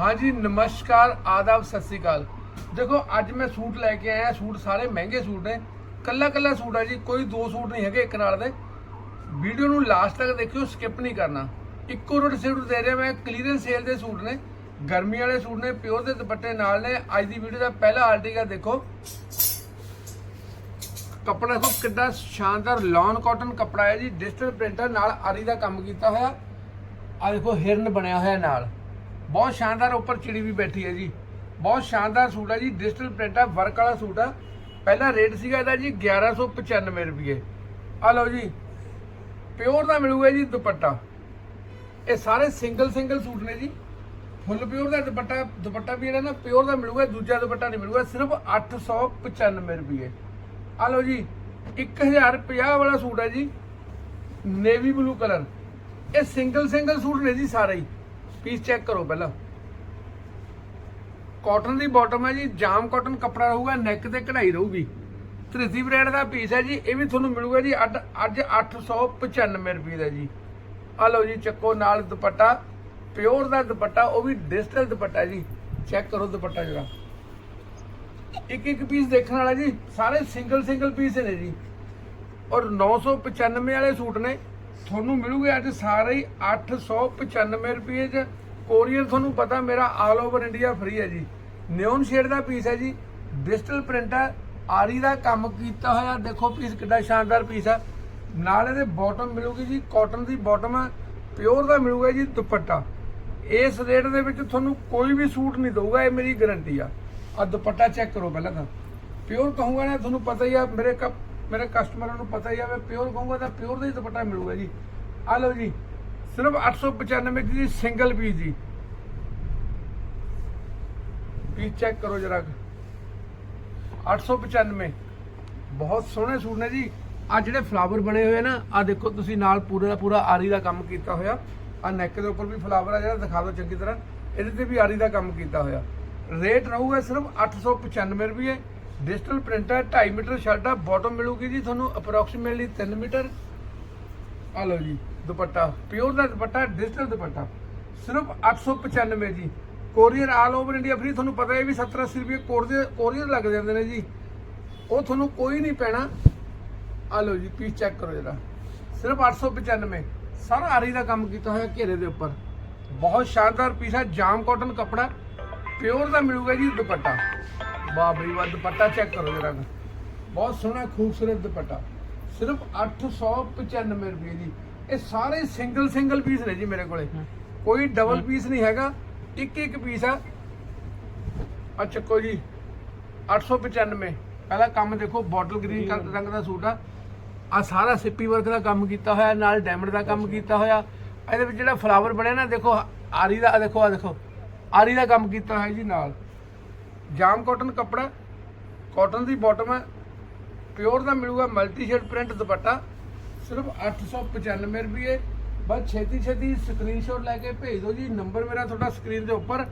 ਹਾਂਜੀ, ਨਮਸਕਾਰ, ਆਦਾਬ, ਸਤਿ ਸ੍ਰੀ ਅਕਾਲ। ਦੇਖੋ, ਅੱਜ ਮੈਂ ਸੂਟ ਲੈ ਕੇ ਆਇਆ, ਸੂਟ ਸਾਰੇ ਮਹਿੰਗੇ ਸੂਟ ਨੇ। ਕੱਲਾ ਕੱਲਾ ਸੂਟ ਹੈ ਜੀ, ਕੋਈ ਦੋ ਸੂਟ ਨਹੀਂ ਹੈਗੇ ਇੱਕ ਨਾਲ ਦੇ। ਵੀਡੀਓ ਨੂੰ ਲਾਸਟ ਤੱਕ ਦੇਖਿਓ ਸਕਿਪ ਨਹੀਂ ਕਰਨਾ। ਇੱਕੋ ਰੋਟ ਸੂਟ ਦੇ ਰਿਹਾ ਮੈਂ ਕਲੀਅਰੈਂਸ ਸੇਲ ਦੇ ਸੂਟ ਨੇ। ਗਰਮੀ ਵਾਲੇ ਸੂਟ ਨੇ ਪਿਓਰ ਦੇ ਦੁਪੱਟੇ ਨਾਲ ਨੇ। ਅੱਜ ਦੀ ਵੀਡੀਓ ਦਾ ਪਹਿਲਾ ਆਰਟੀਕਲ ਦੇਖੋ। ਕੱਪੜਾ ਦੇਖੋ, ਕਿੱਡਾ ਸ਼ਾਨਦਾਰ ਲੌਨ ਕਾਟਨ ਕੱਪੜਾ ਹੈ ਜੀ। ਡਿਜੀਟਲ ਪ੍ਰਿੰਟਰ ਨਾਲ ਆਰੀ ਦਾ ਕੰਮ ਕੀਤਾ ਹੋਇਆ। ਆ ਦੇਖੋ, ਹਿਰਨ ਬਣਿਆ ਹੋਇਆ ਨਾਲ। ਬਹੁਤ ਸ਼ਾਨਦਾਰ ਉੱਪਰ ਚਿੜੀ ਵੀ ਬੈਠੀ ਹੈ ਜੀ। ਬਹੁਤ ਸ਼ਾਨਦਾਰ ਸੂਟ ਹੈ ਜੀ ਡਿਜੀਟਲ ਪ੍ਰਿੰਟ ਆ ਵਰਕ ਵਾਲਾ ਸੂਟ ਆ। ਪਹਿਲਾ ਰੇਟ ਸੀਗਾ ਇਹਦਾ ਜੀ 1195 ਰੁਪਏ। ਆ ਲਓ ਜੀ ਪਿਓਰ ਦਾ ਮਿਲੂਗਾ ਜੀ ਦੁਪੱਟਾ। ਇਹ ਸਾਰੇ ਸਿੰਗਲ ਸਿੰਗਲ ਸੂਟ ਨੇ ਜੀ। ਫੁੱਲ ਪਿਓਰ ਦਾ ਦੁਪੱਟਾ ਦੁਪੱਟਾ ਵੀ ਜਿਹੜਾ ਨਾ ਪਿਓਰ ਦਾ ਮਿਲੂਗਾ, ਦੂਜਾ ਦੁਪੱਟਾ ਨਹੀਂ ਮਿਲੂਗਾ, ਸਿਰਫ 895 ਰੁਪਏ। ਆ ਲਓ ਜੀ 1050 ਵਾਲਾ ਸੂਟ ਹੈ ਜੀ ਨੇਵੀ ਬਲੂ ਕਲਰ ਇਹ ਸਿੰਗਲ ਸਿੰਗਲ ਸੂਟ ਨੇ ਜੀ ਸਾਰੇ ਹੀ। ਪੀਸ ਚੈੱਕ ਕਰੋ ਪਹਿਲਾਂ। ਕਾਟਨ ਦੀ ਬਾਟਮ ਹੈ ਜੀ, ਜਾਮ ਕਾਟਨ ਕੱਪੜਾ ਰਹੂਗਾ ਨੈਕ ਤੇ ਕਢਾਈ ਰਹੂਗੀ। ਧ੍ਰਿਤੀ ਬ੍ਰਾਂਡ ਦਾ ਪੀਸ ਹੈ ਜੀ, ਇਹ ਵੀ ਤੁਹਾਨੂੰ ਮਿਲੂਗਾ ਜੀ, ਅੱਡ- ਅੱਜ 895 ਰੁਪਏ ਦਾ ਜੀ। ਆ ਲਓ ਜੀ, ਚੱਕੋ ਨਾਲ ਦੁਪੱਟਾ, ਪਿਓਰ ਦਾ ਦੁਪੱਟਾ, ਉਹ ਵੀ ਡਿਜੀਟਲ ਦੁਪੱਟਾ ਜੀ। ਚੈੱਕ ਕਰੋ ਦੁਪੱਟਾ ਜਰਾ। ਇੱਕ ਇੱਕ ਪੀਸ ਦੇਖਣ ਵਾਲਾ ਜੀ, ਸਾਰੇ ਸਿੰਗਲ ਸਿੰਗਲ ਪੀਸ ਨੇ ਜੀ। ਔਰ 995 ਵਾਲੇ ਸੂਟ ਨੇ। ਤੁਹਾਨੂੰ ਮਿਲੂਗੇ ਅੱਜ ਸਾਰੇ ਹੀ 895 ਰੁਪਏ ਚ। ਕੋਰੀਅਰ ਤੁਹਾਨੂੰ ਪਤਾ ਮੇਰਾ ਆਲ ਓਵਰ ਇੰਡੀਆ ਫ੍ਰੀ ਹੈ ਜੀ। ਨਿਓਨ ਸ਼ੇਡ ਦਾ ਪੀਸ ਹੈ ਜੀ। ਡਿਜੀਟਲ ਪ੍ਰਿੰਟ ਹੈ। ਆਰੀ ਦਾ ਕੰਮ ਕੀਤਾ ਹੋਇਆ। ਦੇਖੋ ਪੀਸ ਕਿੱਡਾ ਸ਼ਾਨਦਾਰ ਪੀਸ ਹੈ। ਨਾਲ ਇਹਦੇ ਬਾਟਮ ਮਿਲੂਗੀ ਜੀ। ਕਾਟਨ ਦੀ ਬਾਟਮ ਹੈ। ਪਿਓਰ ਦਾ ਮਿਲੂਗਾ ਜੀ ਦੁਪੱਟਾ। ਇਸ ਰੇਟ ਦੇ ਵਿੱਚ ਤੁਹਾਨੂੰ ਕੋਈ ਵੀ ਸੂਟ ਨਹੀਂ ਦਊਗਾ, ਇਹ ਮੇਰੀ ਗਾਰੰਟੀ ਆ। ਆ ਦੁਪੱਟਾ ਚੈੱਕ ਕਰੋ ਪਹਿਲਾਂ ਤਾਂ। ਪਿਓਰ ਕਹੂੰਗਾ ਨਾ, ਤੁਹਾਨੂੰ ਪਤਾ ਹੀ ਆ, ਮੇਰੇ ਕਪ ਮੇਰੇ ਕਸਟਮਰਾਂ ਨੂੰ ਪਤਾ ਹੀ ਆ ਮੈਂ ਪਿਓਰ ਕਹੂੰਗਾ ਤਾਂ ਪਿਓਰ ਦਾ ਹੀ ਦੁਪੱਟਾ ਮਿਲੂਗਾ ਜੀ। ਆ ਲਓ ਜੀ, ਸਿਰਫ 895 ਦੀ ਸਿੰਗਲ ਪੀਸ ਜੀ। ਪੀਸ ਚੈੱਕ ਕਰੋ ਜਰਾ 895 ਬਹੁਤ ਸੋਹਣੇ ਸੂਟ ਨੇ ਜੀ। ਆ ਜਿਹੜੇ ਫਲਾਵਰ ਬਣੇ ਹੋਏ ਨਾ ਆ ਦੇਖੋ ਤੁਸੀਂ ਨਾਲ ਪੂਰੇ ਦਾ ਪੂਰਾ ਆਰੀ ਦਾ ਕੰਮ ਕੀਤਾ ਹੋਇਆ। ਆ ਨੈਕ ਦੇ ਉੱਪਰ ਵੀ ਫਲਾਵਰ ਆ ਜਿਹੜਾ, ਦਿਖਾ ਦਿਓ ਚੰਗੀ ਤਰ੍ਹਾਂ। ਇਹਦੇ ਤੇ ਵੀ ਆਰੀ ਦਾ ਕੰਮ ਕੀਤਾ ਹੋਇਆ। ਰੇਟ ਰਹੂਗਾ ਸਿਰਫ 895 ਰੁਪਏ। ਡਿਜੀਟਲ ਪ੍ਰਿੰਟ ਹੈ 2.5 ਮੀਟਰ ਸ਼ਰਟ ਆ ਬਾਟਮ ਮਿਲੂਗੀ ਜੀ ਤੁਹਾਨੂੰ ਅਪਰੋਕਸੀਮੇਟਲੀ 3 ਮੀਟਰ। ਆ ਲਓ ਜੀ, ਦੁਪੱਟਾ ਪਿਓਰ ਦਾ ਦੁਪੱਟਾ ਡਿਜੀਟਲ ਦੁਪੱਟਾ। ਸਿਰਫ 895 ਜੀ। Courier all over India free ਤੁਹਾਨੂੰ ਪਤਾ ਹੈ ਵੀ 70 80 ਰੁਪਏ ਕੋਰੀਅਰ ਕੋਰੀਅਰ ਲੱਗ ਜਾਂਦੇ ਨੇ ਜੀ। ਉਹ ਤੁਹਾਨੂੰ ਕੋਈ ਨਹੀਂ ਪੈਣਾ। ਆ ਲਓ ਜੀ ਪੀਸ ਚੈੱਕ ਕਰੋ ਜਰਾ। ਸਿਰਫ 895 ਸਾਰਾ ਆਰੀ ਦਾ ਕੰਮ ਕੀਤਾ ਹੋਇਆ ਘੇਰੇ ਦੇ ਉੱਪਰ। ਬਹੁਤ ਸ਼ਾਨਦਾਰ ਪੀਸ ਹੈ ਜਾਮ ਕਾਟਨ ਕੱਪੜਾ। ਪਿਓਰ ਦਾ ਮਿਲੂਗਾ ਜੀ ਦੁਪੱਟਾ। ਵਾਹ ਬਈ ਵਾਹ ਦੁਪੱਟਾ ਚੈੱਕ ਕਰੋ ਜਰਾ ਬਹੁਤ ਸੋਹਣਾ ਖੂਬਸੂਰਤ ਦੁਪੱਟਾ। ਸਿਰਫ 895 ਰੁਪਏ ਜੀ ਇਹ ਸਾਰੇ ਸਿੰਗਲ ਸਿੰਗਲ ਪੀਸ ਨੇ ਜੀ ਮੇਰੇ ਕੋਲੇ। ਕੋਈ ਡਬਲ ਪੀਸ ਨਹੀਂ ਹੈਗਾ। ਇੱਕ ਇੱਕ ਪੀਸ ਆ। ਆ ਚੱਕੋ ਜੀ। 895 ਪਹਿਲਾ ਕੰਮ ਦੇਖੋ ਬੋਟਲ ਗ੍ਰੀਨ ਕਲਰ ਰੰਗ ਦਾ ਸੂਟ ਆ। ਆ ਸਾਰਾ ਸਿੱਪੀ ਵਰਕ ਦਾ ਕੰਮ ਕੀਤਾ ਹੋਇਆ ਨਾਲ ਡਾਇਮੰਡ ਦਾ ਕੰਮ ਕੀਤਾ ਹੋਇਆ। ਇਹਦੇ ਵਿੱਚ ਜਿਹੜਾ ਫਲਾਵਰ ਬਣਿਆ ਨਾ ਦੇਖੋ ਆਰੀ ਦਾ ਦੇਖੋ ਆ ਦੇਖੋ। ਆਰੀ ਦਾ ਕੰਮ ਕੀਤਾ ਹੋਇਆ ਜੀ ਨਾਲ। ਜਾਮ ਕਾਟਨ ਕੱਪੜਾ ਕਾਟਨ ਦੀ ਬਾਟਮ ਹੈ ਪਿਓਰ ਦਾ ਮਿਲੂਗਾ ਮਲਟੀ ਸ਼ੇਡ ਪ੍ਰਿੰਟ ਦੁਪੱਟਾ, ਸਿਰਫ 895 ਰੁਪਏ। ਬਸ ਛੇਤੀ ਛੇਤੀ ਸਕਰੀਨਸ਼ਾਟ ਲੈ ਕੇ ਭੇਜ ਦਿਓ ਜੀ ਨੰਬਰ ਮੇਰਾ ਤੁਹਾਡਾ ਸਕਰੀਨ ਦੇ ਉੱਪਰ।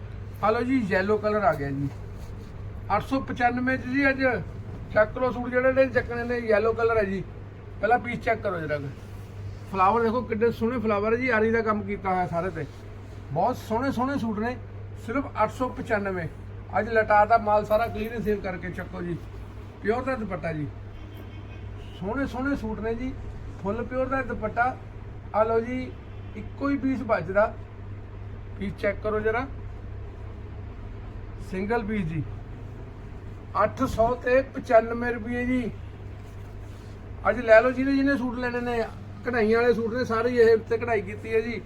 ਹਲੋ ਜੀ, yellow ਕਲਰ ਆ ਗਿਆ ਜੀ। 895 ਚ ਜੀ ਅੱਜ ਚੱਕ ਲਓ ਸੂਟ ਜਿਹੜੇ ਨੇ, ਚੱਕਣੇ ਨੇ, yellow ਕਲਰ ਹੈ ਜੀ। ਪਹਿਲਾਂ ਪੀਸ ਚੈੱਕ ਕਰੋ ਜਰਾ ਫਲਾਵਰ ਦੇਖੋ ਕਿੱਡੇ ਸੋਹਣੇ ਫਲਾਵਰ ਹੈ ਜੀ, ਆਰੀ ਦਾ ਕੰਮ ਕੀਤਾ ਹੋਇਆ ਸਾਰੇ ਤੇ। ਬਹੁਤ ਸੋਹਣੇ ਸੋਹਣੇ ਸੂਟ ਨੇ, ਸਿਰਫ 895 ਅੱਜ ਲਟਾ ਦਾ ਮਾਲ ਸਾਰਾ ਕਲੀਨ ਸੇਵ ਕਰਕੇ ਚੱਕੋ ਜੀ। ਪਿਓਰ ਦਾ ਦੁਪੱਟਾ ਜੀ। ਸੋਹਣੇ ਸੋਹਣੇ ਸੂਟ ਨੇ ਜੀ। ਫੁੱਲ ਪਿਓਰ ਦਾ ਦੁਪੱਟਾ। ਆ ਲਓ ਜੀ, ਇੱਕੋ ਹੀ ਪੀਸ ਬਚਦਾ। ਪੀਸ ਚੈੱਕ ਕਰੋ ਜਰਾ। ਸਿੰਗਲ ਪੀਸ ਜੀ। 800 ਤੇ 95 ਰੁਪਏ ਜੀ। ਅੱਜ ਲੈ ਲਓ ਜਿਹਨੇ ਜਿਹਨੇ ਸੂਟ ਲੈਣੇ ਨੇ, ਕਢਾਈਆਂ ਵਾਲੇ ਸੂਟ ਨੇ, ਸਾਰੇ ਇਹ ਉੱਤੇ ਕਢਾਈ ਕੀਤੀ ਹੈ ਜੀ।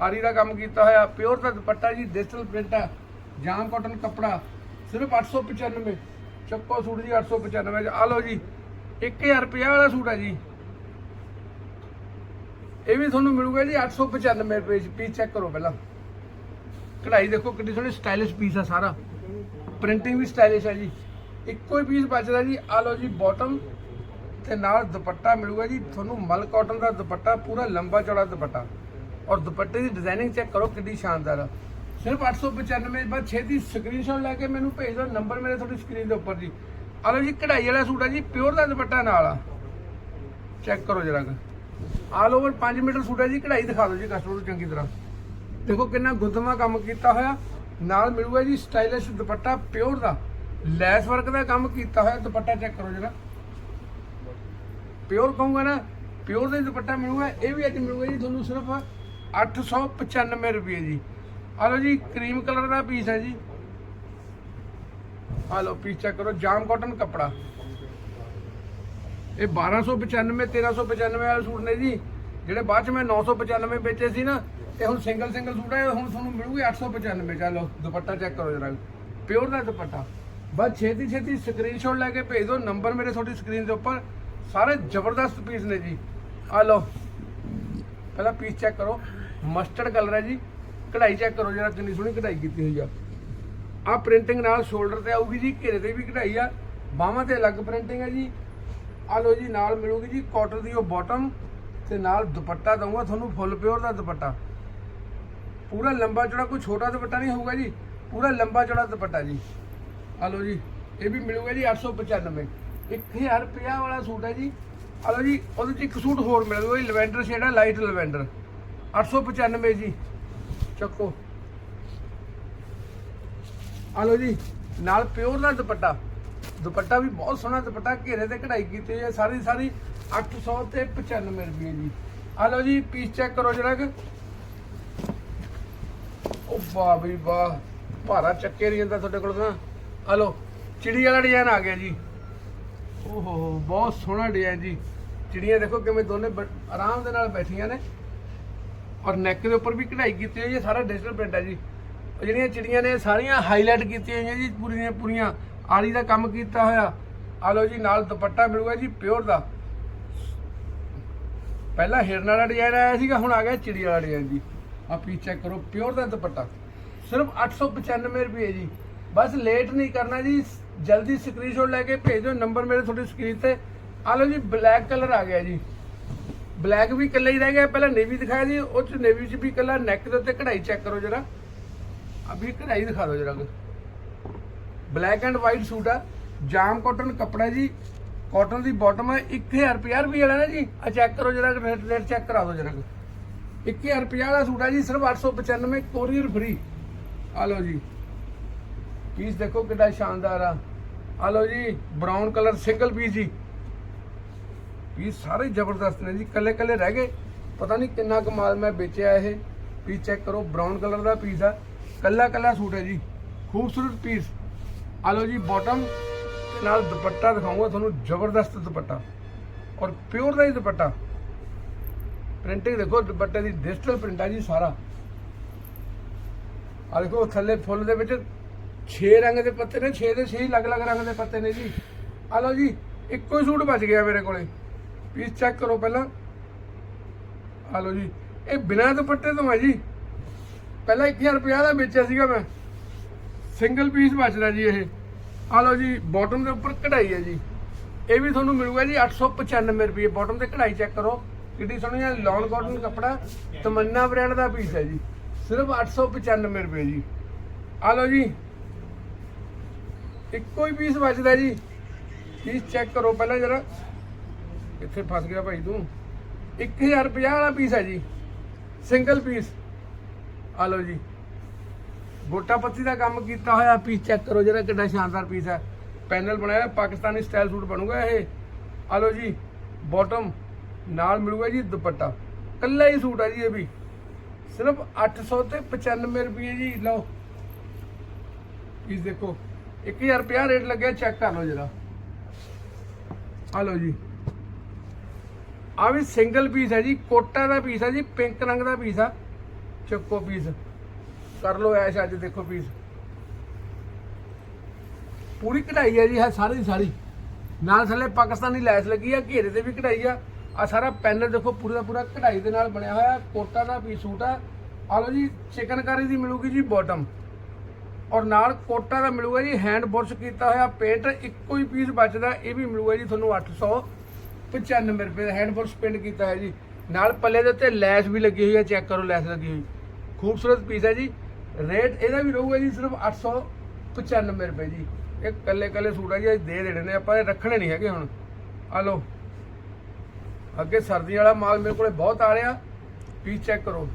ਆਰੀ ਦਾ ਕੰਮ ਕੀਤਾ ਹੋਇਆ ਪਿਓਰ ਦਾ ਦੁਪੱਟਾ ਜੀ ਡਿਜੀਟਲ ਪ੍ਰਿੰਟ ਆ ਜਾਮ ਕਾਟਨ ਕੱਪੜਾ, ਸਿਰਫ 895 ਚੱਕੋ ਸੂਟ ਜੀ 895 ਚ ਆ ਲਓ ਜੀ 1000 ਵਾਲਾ ਸੂਟ ਹੈ ਜੀ। ਇਹ ਵੀ ਤੁਹਾਨੂੰ ਮਿਲੂਗਾ ਜੀ 895 ਰੁਪਏ ਚ, ਪੀਸ ਚੈੱਕ ਕਰੋ ਪਹਿਲਾਂ। ਕਢਾਈ ਦੇਖੋ ਕਿੰਨੀ ਸੋਹਣੀ ਸਟਾਈਲਿਸ਼ ਪੀਸ ਆ ਸਾਰਾ। ਪ੍ਰਿੰਟਿੰਗ ਵੀ ਸਟਾਈਲਿਸ਼ ਹੈ ਜੀ। ਇੱਕੋ ਹੀ ਪੀਸ ਬਚਦਾ ਜੀ ਆ ਲਓ ਜੀ ਬਾਟਮ ਤੇ ਨਾਲ ਦੁਪੱਟਾ ਮਿਲੂਗਾ ਜੀ, ਤੁਹਾਨੂੰ ਮਲ ਕਾਟਨ ਦਾ ਦੁਪੱਟਾ, ਪੂਰਾ ਲੰਬਾ ਚੌੜਾ ਦੁਪੱਟਾ। ਔਰ ਦੁਪੱਟੇ ਦੀ ਡਿਜ਼ਾਈਨਿੰਗ ਚੈੱਕ ਕਰੋ ਕਿੰਨੀ ਸ਼ਾਨਦਾਰ ਆ। ਸਿਰਫ 895 ਬਾਅਦ ਛੇਤੀ ਸਕਰੀਨਸ਼ਾਟ ਲੈ ਕੇ ਮੈਨੂੰ ਭੇਜ ਦਿਓ ਨੰਬਰ ਮੇਰੇ ਤੁਹਾਡੀ ਸਕਰੀਨ ਦੇ ਉੱਪਰ ਜੀ। ਆ ਲਓ ਜੀ, ਕਢਾਈ ਵਾਲਾ ਸੂਟ ਆ ਜੀ ਪਿਓਰ ਦਾ ਦੁਪੱਟਾ ਨਾਲ ਆ। ਚੈੱਕ ਕਰੋ ਜਰਾ ਆਲ ਓਵਰ 5 ਮੀਟਰ ਸੂਟ ਹੈ ਜੀ, ਕਢਾਈ ਦਿਖਾ ਦਿਓ ਜੀ ਕਸਟਮਰ ਨੂੰ ਚੰਗੀ ਤਰ੍ਹਾਂ। ਦੇਖੋ ਕਿੰਨਾ ਗੁੰਦਮਾ ਕੰਮ ਕੀਤਾ ਹੋਇਆ। ਨਾਲ ਮਿਲੂਗਾ ਜੀ ਸਟਾਈਲਿਸ਼ ਦੁਪੱਟਾ ਪਿਓਰ ਦਾ। ਲੈਸ ਵਰਕ ਦਾ ਕੰਮ ਕੀਤਾ ਹੋਇਆ, ਦੁਪੱਟਾ ਚੈੱਕ ਕਰੋ ਜਰਾ। ਪਿਓਰ ਕਹੂੰਗਾ ਨਾ ਪਿਓਰ ਦਾ ਦੁਪੱਟਾ ਮਿਲੂਗਾ। ਇਹ ਵੀ ਅੱਜ ਮਿਲੂਗਾ ਜੀ ਤੁਹਾਨੂੰ ਸਿਰਫ 895 ਰੁਪਏ ਜੀ। ਆ ਲਓ ਜੀ ਕਰੀਮ ਕਲਰ ਦਾ ਪੀਸ ਹੈ ਜੀ। ਆ ਲਓ ਪੀਸ ਚੈੱਕ ਕਰੋ, ਜਾਮ ਕਾਟਨ ਕੱਪੜਾ। ਇਹ 1295 1395 ਵਾਲੇ ਸੂਟ ਨੇ ਜੀ। ਜਿਹੜੇ ਬਾਅਦ ਚ ਮੈਂ 995 ਵੇਚੇ ਸੀ ਨਾ ਇਹ ਹੁਣ ਸਿੰਗਲ ਸਿੰਗਲ ਸੂਟ ਹੈ ਹੁਣ ਤੁਹਾਨੂੰ ਮਿਲੂਗੇ 895 ਚਲੋ, ਦੁਪੱਟਾ ਚੈੱਕ ਕਰੋ ਜਰਾ। ਪਿਓਰ ਦਾ ਦੁਪੱਟਾ। ਬਸ ਛੇਤੀ ਛੇਤੀ ਸਕਰੀਨਸ਼ਾਟ ਲੈ ਕੇ ਭੇਜ ਦਿਓ ਨੰਬਰ ਮੇਰੇ ਤੁਹਾਡੀ ਸਕਰੀਨ ਦੇ ਉੱਪਰ। ਸਾਰੇ ਜ਼ਬਰਦਸਤ ਪੀਸ ਨੇ ਜੀ। ਆ ਲਓ, ਪਹਿਲਾਂ ਪੀਸ ਚੈੱਕ ਕਰੋ। ਮਸਟਰਡ ਕਲਰ ਹੈ ਜੀ। ਕਢਾਈ ਚੈੱਕ ਕਰੋ, ਜਰਾ ਕਿੰਨੀ ਸੋਹਣੀ ਕਢਾਈ ਕੀਤੀ ਹੋਈ ਆ। ਆ ਪ੍ਰਿੰਟਿੰਗ ਨਾਲ ਸ਼ੋਲਡਰ ਤੇ ਆਊਗੀ ਜੀ, ਘੇਰੇ ਤੇ ਵੀ ਕਢਾਈ ਆ। ਬਾਹਾਂ ਤੇ ਅਲੱਗ ਪ੍ਰਿੰਟਿੰਗ ਹੈ ਜੀ। ਆ ਲਓ ਜੀ, ਨਾਲ ਮਿਲੂਗੀ ਜੀ ਕਾਟਨ ਦੀ ਉਹ ਬਾਟਮ ਤੇ ਨਾਲ ਦੁਪੱਟਾ ਦਊਂਗਾ, ਤੁਹਾਨੂੰ ਫੁੱਲ ਪਿਓਰ ਦਾ ਦੁਪੱਟਾ। ਪੂਰਾ ਲੰਬਾ ਚੌੜਾ, ਕੋਈ ਛੋਟਾ ਦੁਪੱਟਾ ਨਹੀਂ ਹੋਊਗਾ ਜੀ। ਪੂਰਾ ਲੰਬਾ ਚੌੜਾ ਦੁਪੱਟਾ ਜੀ। ਆ ਲਓ ਜੀ, ਇਹ ਵੀ ਮਿਲੂਗਾ ਜੀ 895 1000 ਰੁਪਿਆ ਵਾਲਾ ਸੂਟ ਹੈ ਜੀ। ਆ ਲਓ ਜੀ, ਉਹਦੇ ਚ ਇੱਕ ਸੂਟ ਹੋਰ ਮਿਲ ਗਿਆ ਲਵੈਂਡਰ ਸ਼ੇਡ ਹੈ ਲਾਈਟ ਲਵੈਂਡਰ 895 ਜੀ। ਚੱਕੋ। ਆ ਲਓ ਜੀ, ਨਾਲ ਪਿਓਰ ਦਾ ਦੁਪੱਟਾ। ਦੁਪੱਟਾ ਵੀ ਬਹੁਤ ਸੋਹਣਾ ਦੁਪੱਟਾ, ਘੇਰੇ ਤੇ ਕਢਾਈ ਕੀਤੀ ਹੋਈ ਹੈ, ਸਾਰੀ ਸਾਰੀ 800 ਤੇ 95 ਰੁਪਏ ਜੀ ਆ ਲਓ ਜੀ ਪੀਸ ਚੈੱਕ ਕਰੋ ਜਿਹੜਾ ਕਿ। ਉਹ ਵਾਹ ਬਈ ਵਾਹ, ਭਾਰਾ ਚੱਕੇ ਨਹੀਂ ਜਾਂਦਾ ਤੁਹਾਡੇ ਕੋਲ ਤਾਂ। ਆ ਲਓ, ਚਿੜੀ ਵਾਲਾ ਡਿਜ਼ਾਈਨ ਆ ਗਿਆ ਜੀ। ਓਹੋ, ਬਹੁਤ ਸੋਹਣਾ ਡਿਜ਼ਾਈਨ ਜੀ। ਚਿੜੀਆਂ ਦੇਖੋ ਕਿਵੇਂ ਦੋਨੇ ਬ- ਆਰਾਮ ਦੇ ਨਾਲ ਬੈਠੀਆਂ ਨੇ। ਔਰ ਨੈਕ ਦੇ ਉੱਪਰ ਵੀ ਕਢਾਈ ਕੀਤੀ ਹੋਈ ਹੈ ਸਾਰਾ ਡਿਜੀਟਲ ਪ੍ਰਿੰਟ ਹੈ ਜੀ। ਉਹ ਜਿਹੜੀਆਂ ਚਿੜੀਆਂ ਨੇ, ਸਾਰੀਆਂ ਹਾਈਲਾਈਟ ਕੀਤੀਆਂ ਹੋਈਆਂ ਜੀ, ਪੂਰੀਆਂ ਪੂਰੀਆਂ। ਆਰੀ ਦਾ ਕੰਮ ਕੀਤਾ ਹੋਇਆ। ਆ ਲਓ ਜੀ, ਨਾਲ ਦੁਪੱਟਾ ਮਿਲੂਗਾ ਜੀ ਪਿਓਰ ਦਾ। ਪਹਿਲਾਂ ਹਿਰਨ ਵਾਲਾ ਡਿਜ਼ਾਈਨ ਆਇਆ ਸੀਗਾ, ਹੁਣ ਆ ਗਿਆ ਚਿੜੀ ਵਾਲਾ ਡਿਜ਼ਾਈਨ ਜੀ। ਆ ਪੀਸ ਚੈੱਕ ਕਰੋ ਪਿਓਰ ਦਾ ਦੁਪੱਟਾ। ਸਿਰਫ 895 ਰੁਪਏ ਜੀ। ਬਸ ਲੇਟ ਨਹੀਂ ਕਰਨਾ ਜੀ, ਜਲਦੀ ਸਕਰੀਨਸ਼ਾਟ ਲੈ ਕੇ ਭੇਜ ਦਿਓ ਨੰਬਰ ਮੇਰੇ ਤੁਹਾਡੀ ਸਕਰੀਨ ਤੇ। ਆ ਲਓ ਜੀ ਬਲੈਕ ਕਲਰ ਆ ਗਿਆ ਜੀ। ਬਲੈਕ ਵੀ ਇਕੱਲਾ ਹੀ ਰਹਿ ਗਿਆ, ਪਹਿਲਾਂ ਨੇਵੀ ਦਿਖਾਇਆ ਜੀ ਉਹ ਚ ਨੇਵੀ ਚ ਵੀ ਇਕੱਲਾ ਨੈਕ ਦੇ ਉੱਤੇ ਕਢਾਈ ਚੈੱਕ ਕਰੋ ਜਰਾ। ਅਭੀ ਕਢਾਈ ਦਿਖਾ ਦਿਓ ਜਰਾ ਬਲੈਕ ਐਂਡ ਵਾਈਟ ਸੂਟ ਆ, ਜਾਮ ਕਾਟਨ ਕੱਪੜਾ ਜੀ ਕਾਟਨ ਦੀ ਬਾਟਮ ਹੈ 1000 ਰੁਪਿਆ ਰੁਪਏ ਵਾਲਾ ਨਾ ਜੀ ਆ ਚੈੱਕ ਕਰੋ ਜਰਾ ਰੇਟ ਰੇਟ ਚੈੱਕ ਕਰਾ ਦਿਓ ਜਰਾ 1000 ਰੁਪਿਆ ਵਾਲਾ ਸੂਟ ਆ ਜੀ ਸਿਰਫ 895 ਕੋਰੀਅਰ ਫ੍ਰੀ ਆ ਲਓ ਜੀ। ਪੀਸ ਦੇਖੋ ਕਿੰਨਾ ਸ਼ਾਨਦਾਰ ਆ। ਆ ਲਓ ਜੀ ਬਰਾਊਨ ਕਲਰ ਸਿੰਗਲ ਪੀਸ ਜੀ। ਵੀ ਸਾਰੇ ਜ਼ਬਰਦਸਤ ਨੇ ਜੀ ਕੱਲੇ ਕੱਲੇ ਰਹਿ ਗਏ। ਪਤਾ ਨਹੀਂ ਕਿੰਨਾ ਕਮਾਲ ਮੈਂ ਵੇਚਿਆ ਇਹ। ਵੀ ਚੈੱਕ ਕਰੋ ਬਰਾਊਨ ਕਲਰ ਦਾ ਪੀਸ ਆ। ਕੱਲਾ ਕੱਲਾ ਸੂਟ ਹੈ ਜੀ। ਖੂਬਸੂਰਤ ਪੀਸ ਆ ਲਓ ਜੀ ਬਾਟਮ ਨਾਲ ਦੁਪੱਟਾ ਦਿਖਾਉਂਗਾ, ਤੁਹਾਨੂੰ ਜ਼ਬਰਦਸਤ ਦੁਪੱਟਾ। ਔਰ ਪਿਓਰ ਦਾ ਹੀ ਦੁਪੱਟਾ। ਪ੍ਰਿੰਟਿੰਗ ਦੇਖੋ, ਦੁਪੱਟੇ ਦੀ ਡਿਜੀਟਲ ਪ੍ਰਿੰਟ ਆ ਜੀ ਸਾਰਾ। ਆ ਦੇਖੋ, ਥੱਲੇ ਫੁੱਲ ਦੇ ਵਿੱਚ 6 ਰੰਗ ਦੇ ਪੱਤੇ ਨੇ 6 ਦੇ 6 ਅਲੱਗ-ਅਲੱਗ ਰੰਗ ਦੇ ਪੱਤੇ ਨੇ ਜੀ। ਆ ਲਓ ਜੀ, ਇੱਕੋ ਹੀ ਸੂਟ ਬਚ ਗਿਆ ਮੇਰੇ ਕੋਲੇ। ਪੀਸ ਚੈੱਕ ਕਰੋ ਪਹਿਲਾਂ। ਆ ਲਓ ਜੀ। ਇਹ ਬਿਨਾਂ ਦੁਪੱਟੇ ਤੋਂ ਹੈ ਜੀ। ਪਹਿਲਾਂ 1000 ਰੁਪਏ ਦਾ ਵੇਚਿਆ ਸੀਗਾ ਮੈਂ। ਸਿੰਗਲ ਪੀਸ ਬਚਦਾ ਜੀ ਇਹ। ਆ ਲਓ ਜੀ ਬਾਟਮ ਦੇ ਉੱਪਰ ਕਢਾਈ ਹੈ ਜੀ। ਇਹ ਵੀ ਤੁਹਾਨੂੰ ਮਿਲੂਗਾ ਜੀ 895 ਰੁਪਏ ਬਾਟਮ ਤੇ ਕਢਾਈ ਚੈੱਕ ਕਰੋ। ਕਿੱਡੀ ਸੋਹਣੀ ਹੈ ਲੌਨ ਕਾਟਨ ਕੱਪੜਾ। ਤਮੰਨਾ ਬ੍ਰਾਂਡ ਦਾ ਪੀਸ ਹੈ ਜੀ। ਸਿਰਫ 895 ਰੁਪਏ ਜੀ। ਆ ਲਓ ਜੀ। ਇੱਕੋ ਹੀ ਪੀਸ ਬਚਦਾ ਜੀ। ਪੀਸ ਚੈੱਕ ਕਰੋ ਪਹਿਲਾਂ ਜਰਾ। ਇੱਥੇ ਫਸ ਗਿਆ ਭਾਈ ਤੂੰ। 1050 ਰੁਪਏ ਵਾਲਾ ਪੀਸ ਹੈ ਜੀ। ਸਿੰਗਲ ਪੀਸ ਆ ਲਓ ਜੀ। ਗੋਟਾ ਪੱਤੀ ਦਾ ਕੰਮ ਕੀਤਾ ਹੋਇਆ ਪੀਸ ਚੈੱਕ ਕਰੋ ਜਿਹੜਾ ਕਿੰਨਾ ਸ਼ਾਨਦਾਰ ਪੀਸ ਹੈ। ਪੈਨਲ ਬਣਾਇਆ, ਪਾਕਿਸਤਾਨੀ ਸਟਾਈਲ ਸੂਟ ਬਣੂਗਾ ਇਹ। ਆ ਲਓ ਜੀ ਬਾਟਮ ਨਾਲ ਮਿਲੂਗਾ ਜੀ ਦੁਪੱਟਾ। ਕੱਲਾ ਹੀ ਸੂਟ ਹੈ ਜੀ ਇਹ ਵੀ। ਸਿਰਫ 800 ਤੇ 95 ਰੁਪਏ ਜੀ, ਲਓ। ਪੀਸ ਦੇਖੋ। 1000 ਰੁਪਿਆ ਰੇਟ ਲੱਗਿਆ ਚੈੱਕ ਕਰ ਲਓ ਜਰਾ। ਆ ਲਓ ਜੀ। ਆ ਵੀ ਸਿੰਗਲ ਪੀਸ ਹੈ ਜੀ, ਕੋਟਾ ਦਾ ਪੀਸ ਹੈ ਜੀ, ਪਿੰਕ ਰੰਗ ਦਾ ਪੀਸ ਆ। ਚੱਕੋ ਪੀਸ। ਕਰ ਲਓ ਐਸ਼ ਅੱਜ ਦੇਖੋ ਪੀਸ। ਪੂਰੀ ਕਢਾਈ ਹੈ ਜੀ ਹੈ ਸਾਰੀ ਦੀ ਸਾਰੀ। ਨਾਲ ਥੱਲੇ ਪਾਕਿਸਤਾਨੀ ਲੈਸ ਲੱਗੀ ਆ, ਘੇਰੇ ਤੇ ਵੀ ਕਢਾਈ ਆ। ਆ ਸਾਰਾ ਪੈਨਲ ਦੇਖੋ, ਪੂਰਾ ਦਾ ਪੂਰਾ ਕਢਾਈ ਦੇ ਨਾਲ ਬਣਿਆ ਹੋਇਆ, ਕੋਟਾ ਦਾ ਪੀਸ ਸੂਟ ਆ। ਆ ਲਓ ਜੀ, ਚਿਕਨਕਾਰੀ ਦੀ ਮਿਲੂਗੀ ਜੀ ਬਾਟਮ ਔਰ ਨਾਲ ਕੋਟਾ ਦਾ ਮਿਲੂਗਾ ਜੀ ਹੈਂਡ ਬੁਰਸ਼ ਕੀਤਾ ਹੋਇਆ ਪੇਂਟ ਇੱਕੋ ਹੀ ਪੀਸ ਬਚਦਾ, ਇਹ ਵੀ ਮਿਲੂਗਾ ਜੀ ਤੁਹਾਨੂੰ 895 ਰੁਪਏ ਦਾ ਹੈਂਡ ਬੁਰਸ਼ ਪੇਂਟ ਕੀਤਾ ਹੈ ਜੀ। ਨਾਲ ਪੱਲੇ ਦੇ ਉੱਤੇ ਲੈਸ ਵੀ ਲੱਗੀ ਹੋਈ ਹੈ, ਚੈੱਕ ਕਰੋ ਲੈਸ ਲੱਗੀ ਹੋਈ। ਖੂਬਸੂਰਤ ਪੀਸ ਹੈ ਜੀ। ਰੇਟ ਇਹਦਾ ਵੀ ਰਹੂਗਾ ਜੀ, ਸਿਰਫ 895 ਰੁਪਏ ਜੀ। ਇਹ ਕੱਲੇ ਕੱਲੇ ਸੂਟ ਆ ਜੀ ਅੱਜ ਦੇ ਦੇਣੇ ਨੇ, ਆਪਾਂ ਇਹ ਰੱਖਣੇ ਨਹੀਂ ਹੈਗੇ ਹੁਣ। ਆ ਲਓ। ਅੱਗੇ ਸਰਦੀ ਵਾਲਾ ਮਾਲ ਮੇਰੇ ਕੋਲੇ ਬਹੁਤ ਆ ਰਿਹਾ। ਪੀਸ ਚੈੱਕ ਕਰੋ।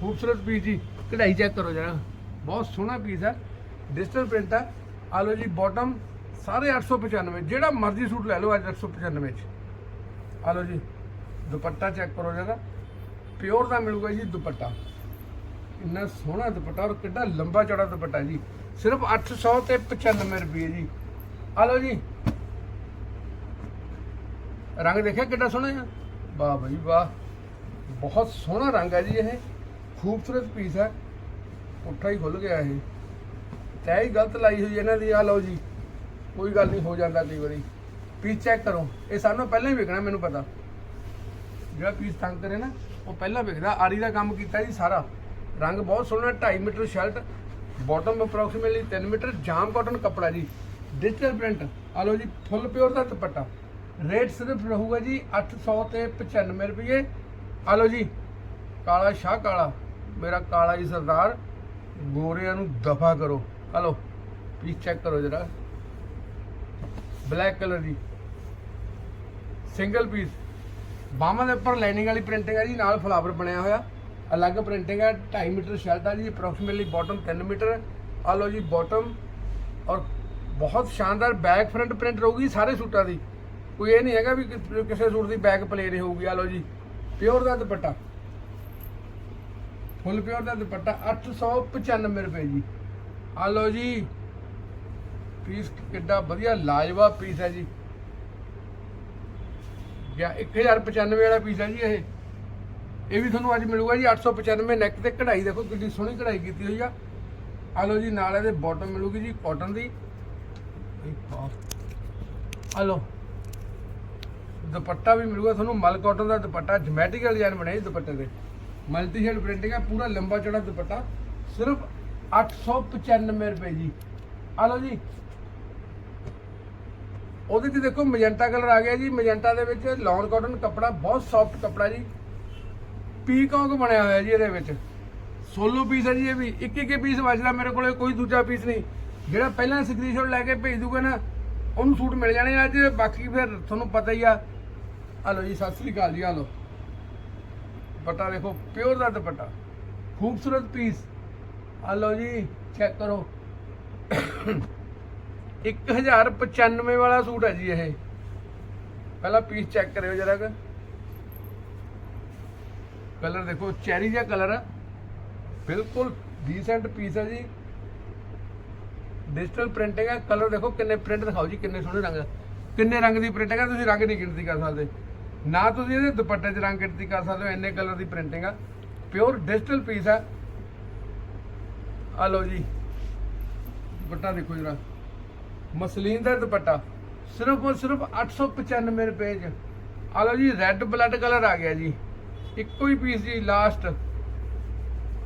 ਖੂਬਸੂਰਤ ਪੀਸ ਜੀ। ਕਢਾਈ ਚੈੱਕ ਕਰੋ ਜਰਾ। ਬਹੁਤ ਸੋਹਣਾ ਪੀਸ ਹੈ। ਡਿਜੀਟਲ ਪ੍ਰਿੰਟ ਹੈ ਆ ਲਓ ਜੀ ਬਾਟਮ ਸਾਰੇ 895 ਜਿਹੜਾ ਮਰਜ਼ੀ ਸੂਟ ਲੈ ਲਓ ਅੱਜ 895 ਚ। ਆ ਲਓ ਜੀ, ਦੁਪੱਟਾ ਚੈੱਕ ਕਰੋ ਜਰਾ। ਪਿਓਰ ਦਾ ਮਿਲੂਗਾ ਜੀ ਦੁਪੱਟਾ। ਇੰਨਾ ਸੋਹਣਾ ਦੁਪੱਟਾ ਔਰ ਕਿੰਨਾ ਲੰਬਾ ਚੌੜਾ ਦੁਪੱਟਾ ਜੀ। ਸਿਰਫ 800 ਤੇ 95 ਰੁਪਏ ਜੀ। ਆ ਲਓ ਜੀ। ਰੰਗ ਦੇਖਿਆ ਕਿੰਨਾ ਸੋਹਣਾ ਹੈ ਵਾਹ ਬਈ ਵਾਹ। ਬਹੁਤ ਸੋਹਣਾ ਰੰਗ ਹੈ ਜੀ ਇਹ। ਖੂਬਸੂਰਤ ਪੀਸ ਹੈ ਪੁੱਠਾ ਹੀ ਖੁੱਲ ਗਿਆ ਇਹ। ਤੈ ਹੀ ਗਲਤ ਲਾਈ ਹੋਈ ਇਹਨਾਂ ਦੀ। ਆ ਲਓ ਜੀ। ਕੋਈ ਗੱਲ ਨਹੀਂ, ਹੋ ਜਾਂਦਾ ਕਈ ਵਾਰੀ। ਪੀਸ ਚੈੱਕ ਕਰੋ। ਇਹ ਸਾਨੂੰ ਪਹਿਲਾਂ ਹੀ ਵਿਕਣਾ, ਮੈਨੂੰ ਪਤਾ। ਜਿਹੜਾ ਪੀਸ ਤੰਗ ਕਰੇ ਨਾ, ਉਹ ਪਹਿਲਾਂ ਵਿਕਦਾ। ਆਰੀ ਦਾ ਕੰਮ ਕੀਤਾ ਜੀ ਸਾਰਾ। ਰੰਗ ਬਹੁਤ ਸੋਹਣਾ 2.5 metre shirt bottom approximately 3 metre, ਜਾਮ ਕਾਟਨ ਕੱਪੜਾ ਜੀ। ਡਿਜੀਟਲ ਪ੍ਰਿੰਟ ਆ ਲਓ ਜੀ ਫੁੱਲ ਪਿਓਰ ਦਾ ਦੁਪੱਟਾ। ਰੇਟ ਸਿਰਫ ਰਹੂਗਾ ਜੀ 800 ਤੇ 95 ਰੁਪਏ। ਆ ਲਓ ਜੀ, ਕਾਲਾ ਸ਼ਾਹ ਕਾਲਾ। ਮੇਰਾ ਕਾਲਾ ਜੀ ਸਰਦਾਰ, ਗੋਰਿਆਂ ਨੂੰ ਦਫਾ ਕਰੋ। ਆ ਲਓ ਪੀਸ ਚੈੱਕ ਕਰੋ ਜਰਾ। ਬਲੈਕ ਕਲਰ ਦੀ। ਸਿੰਗਲ ਪੀਸ ਬਾਹਾਂ ਦੇ ਉੱਪਰ ਲਾਈਨਿੰਗ ਵਾਲੀ ਪ੍ਰਿੰਟਿੰਗ ਹੈ ਜੀ, ਨਾਲ ਫਲਾਵਰ ਬਣਿਆ ਹੋਇਆ। ਅਲੱਗ ਪ੍ਰਿੰਟਿੰਗ ਹੈ 2.5 ਮੀਟਰ ਸ਼ਰਟ ਆ ਜੀ ਅਪਰੋਕਸੀਮੇਟਲੀ ਬਾਟਮ 3 ਮੀਟਰ। ਆ ਲਓ ਜੀ ਬਾਟਮ ਔਰ ਬਹੁਤ ਸ਼ਾਨਦਾਰ ਬੈਕ ਫਰੰਟ ਪ੍ਰਿੰਟ ਰਹੂਗੀ ਸਾਰੇ ਸੂਟਾਂ ਦੀ। ਕੋਈ ਇਹ ਨਹੀਂ ਹੈਗਾ ਵੀ ਕਿਸੇ ਸੂਟ ਦੀ ਬੈਕ ਪਲੇਨ ਹੋਊਗੀ ਆ ਲਓ ਜੀ। ਪਿਓਰ ਦਾ ਦੁਪੱਟਾ। ਫੁੱਲ ਪਿਓਰ ਦਾ ਦੁਪੱਟਾ 895 ਰੁਪਏ ਜੀ। ਆ ਲਓ ਜੀ। ਪੀਸ ਕਿੱਡਾ ਵਧੀਆ ਲਾਜਵਾਬ ਪੀਸ ਹੈ ਜੀ। ਜਾਂ 1095 ਵਾਲਾ ਪੀਸ ਹੈ ਜੀ ਇਹ। ਇਹ ਵੀ ਤੁਹਾਨੂੰ ਅੱਜ ਮਿਲੂਗਾ ਜੀ 895 ਨੈਕ ਤੇ ਕਢਾਈ। ਦੇਖੋ ਕਿੰਨੀ ਸੋਹਣੀ ਕਢਾਈ ਕੀਤੀ ਹੋਈ ਆ। ਆ ਲਓ ਜੀ, ਨਾਲ ਇਹਦੇ ਬਾਟਮ ਮਿਲੂਗੀ ਜੀ ਕਾਟਨ ਦੀ। ਆ ਲਓ। ਦੁਪੱਟਾ ਵੀ ਮਿਲੂਗਾ ਤੁਹਾਨੂੰ, ਮਲ ਕਾਟਨ ਦਾ ਦੁਪੱਟਾ ਜਮੈਟਿਕਲ ਡਿਜ਼ਾਈਨ ਬਣਿਆ ਜੀ ਦੁਪੱਟੇ ਦੇ ਮਲਟੀ ਸ਼ੇਡ ਪ੍ਰਿੰਟਿੰਗ ਹੈ ਪੂਰਾ ਲੰਬਾ ਚੌੜਾ ਦੁਪੱਟਾ। ਸਿਰਫ 895 ਰੁਪਏ ਜੀ। ਆ ਲਓ ਜੀ ਉਹਦੇ 'ਚ ਦੇਖੋ ਮੈਜੈਂਟਾ ਕਲਰ ਆ ਗਿਆ ਜੀ। ਮੈਜੈਂਟਾ ਦੇ ਵਿੱਚ ਲੌਨ ਕਾਟਨ ਕੱਪੜਾ, ਬਹੁਤ ਸੌਫਟ ਕੱਪੜਾ ਜੀ। ਪੀਕੌਕ ਬਣਿਆ ਹੋਇਆ ਜੀ ਇਹਦੇ ਵਿੱਚ। ਸੋਲੋ ਪੀਸ ਹੈ ਜੀ ਇਹ ਵੀ। ਇੱਕ ਇੱਕ ਪੀਸ ਵੱਜਦਾ ਮੇਰੇ ਕੋਲੇ, ਕੋਈ ਦੂਜਾ ਪੀਸ ਨਹੀਂ। ਜਿਹੜਾ ਪਹਿਲਾਂ ਸਕਰੀਨਸ਼ਾਟ ਲੈ ਕੇ ਭੇਜ ਦੂਗਾ ਨਾ, ਉਹਨੂੰ ਸੂਟ ਮਿਲ ਜਾਣੇ ਅੱਜ। ਬਾਕੀ ਫਿਰ ਤੁਹਾਨੂੰ ਪਤਾ ਹੀ ਆ। ਆ ਲਓ ਜੀ, ਸਤਿ ਸ੍ਰੀ ਅਕਾਲ ਜੀ, ਆ ਲਓ। ਦੁਪੱਟਾ ਦੇਖੋ ਪਿਓਰ ਦਾ ਦੁਪੱਟਾ। ਖੂਬਸੂਰਤ ਪੀਸ ਆ ਲਓ ਜੀ ਚੈੱਕ ਕਰੋ। 1095 ਵਾਲਾ ਸੂਟ ਹੈ ਜੀ ਇਹ। ਪਹਿਲਾਂ ਪੀਸ ਚੈੱਕ ਕਰਿਓ ਜਰਾ ਕਲਰ ਦੇਖੋ, ਚੈਰੀ ਜਿਹਾ ਕਲਰ ਹੈ ਬਿਲਕੁਲ ਡੀਸੈਂਟ ਪੀਸ ਹੈ ਜੀ। ਡਿਜੀਟਲ ਪ੍ਰਿੰਟਿੰਗ ਹੈ ਕਲਰ ਦੇਖੋ ਕਿੰਨੇ ਪ੍ਰਿੰਟ ਦਿਖਾਓ ਜੀ, ਕਿੰਨੇ ਸੋਹਣੇ ਰੰਗ ਕਿੰਨੇ ਰੰਗ ਦੀ ਪ੍ਰਿੰਟਿੰਗ ਹੈ ਤੁਸੀਂ ਰੰਗ ਨਹੀਂ ਗਿਣਤੀ ਕਰ ਸਕਦੇ। ਨਾ ਤੁਸੀਂ ਇਹਦੇ ਦੁਪੱਟੇ 'ਚ ਰੰਗ ਗਿਣਤੀ ਕਰ ਸਕਦੇ ਹੋ, ਇੰਨੇ ਕਲਰ ਦੀ ਪ੍ਰਿੰਟਿੰਗ ਆ ਪਿਓਰ ਡਿਜੀਟਲ ਪੀਸ ਹੈ ਆ ਲਓ ਜੀ। ਦੁਪੱਟਾ ਦੇਖੋ ਜਰਾ। ਮਸਲੀਨ ਦਾ ਦੁਪੱਟਾ। ਸਿਰਫ ਔਰ ਸਿਰਫ 895 ਰੁਪਏ 'ਚ। ਆ ਲਓ ਜੀ ਰੈੱਡ ਬਲੱਡ ਕਲਰ ਆ ਗਿਆ ਜੀ। ਇੱਕੋ ਹੀ ਪੀਸ ਜੀ ਲਾਸਟ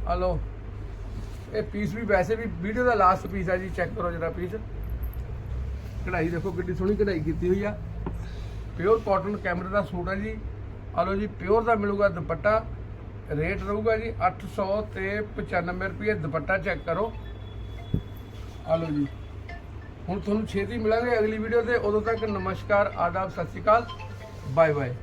ਆ ਲਓ। ਇਹ ਪੀਸ ਵੀ ਵੈਸੇ ਵੀ ਵੀਡੀਓ ਦਾ ਲਾਸਟ ਪੀਸ ਹੈ ਜੀ ਚੈੱਕ ਕਰੋ ਜਰਾ ਪੀਸ ਕਢਾਈ ਦੇਖੋ ਕਿੰਨੀ ਸੋਹਣੀ ਕਢਾਈ ਕੀਤੀ ਹੋਈ ਆ। ਪਿਓਰ ਕਾਟਨ ਕੈਮਰੇ ਦਾ ਸੂਟ ਹੈ ਜੀ। ਆ ਲਓ ਜੀ ਪਿਓਰ ਦਾ ਮਿਲੂਗਾ ਦੁਪੱਟਾ। ਰੇਟ ਰਹੂਗਾ ਜੀ 800 ਤੇ 95 ਰੁਪਏ ਦੁਪੱਟਾ ਚੈੱਕ ਕਰੋ। ਆ ਲਓ ਜੀ। ਹੁਣ ਤੁਹਾਨੂੰ ਛੇਤੀ ਮਿਲਾਂਗੇ ਅਗਲੀ ਵੀਡੀਓ ਤੇ। ਉਦੋਂ ਤੱਕ ਨਮਸਕਾਰ, ਆਦਾਬ, ਸਤਿ ਸ਼੍ਰੀ ਅਕਾਲ। Bye bye